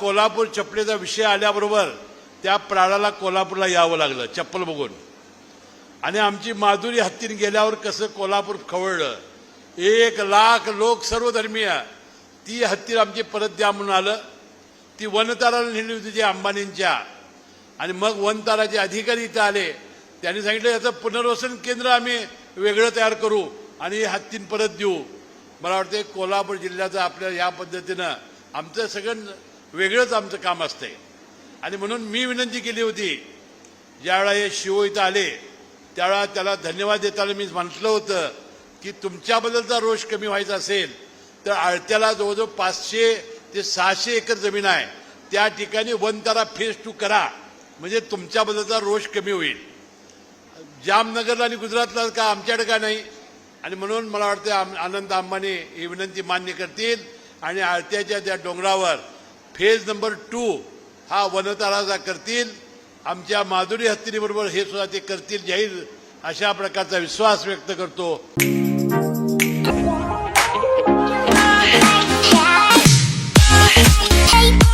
कोल्हापूर चपलेचा विषय आल्याबरोबर त्या प्राणाला कोल्हापूरला यावं लागलं चप्पल बघून. आणि आमची माधुरी हत्तीन गेल्यावर कसं कोल्हापूर खवळलं. एक लाख लोक सर्वधर्मीय ती हत्ती आमची परत द्या म्हणून आलं. ती वनताराला नेली होती जी अंबानींच्या. आणि मग वनताराचे अधिकारी इथं आले. त्यांनी सांगितलं याचं पुनर्वसन केंद्र आम्ही वेगळं तयार करू आणि हत्तीन परत देऊ. मला वाटते कोल्हापूर जिल्ह्याचं आपल्या या पद्धतीनं आमचं सगळं वेगळंच आमचं काम असतंय. आणि म्हणून मी विनंती केली होती ज्यावेळा हे शिव इथं आले त्यावेळा त्याला धन्यवाद देताना मी म्हटलं होतं की तुमच्याबद्दलचा रोष कमी व्हायचा असेल तर आळत्याला जवळजवळ पाचशे ते सहाशे एकर जमीन आहे. त्या ठिकाणी वनतारा फेज टू करा. म्हणजे तुमच्याबद्दलचा रोष कमी होईल. जामनगरला आणि गुजरातला का आमच्याकडे का नाही? आणि म्हणून मला वाटतं आम- आनंद अंबानी ही विनंती मान्य करतील. आणि आळत्याच्या त्या डोंगरावर फेज नंबर टू हा वनतळाचा करतील. आमच्या माधुरी हत्तीबरोबर हे सुद्धा ते करतील जाहीर अशा प्रकारचा विश्वास व्यक्त करतो. Hey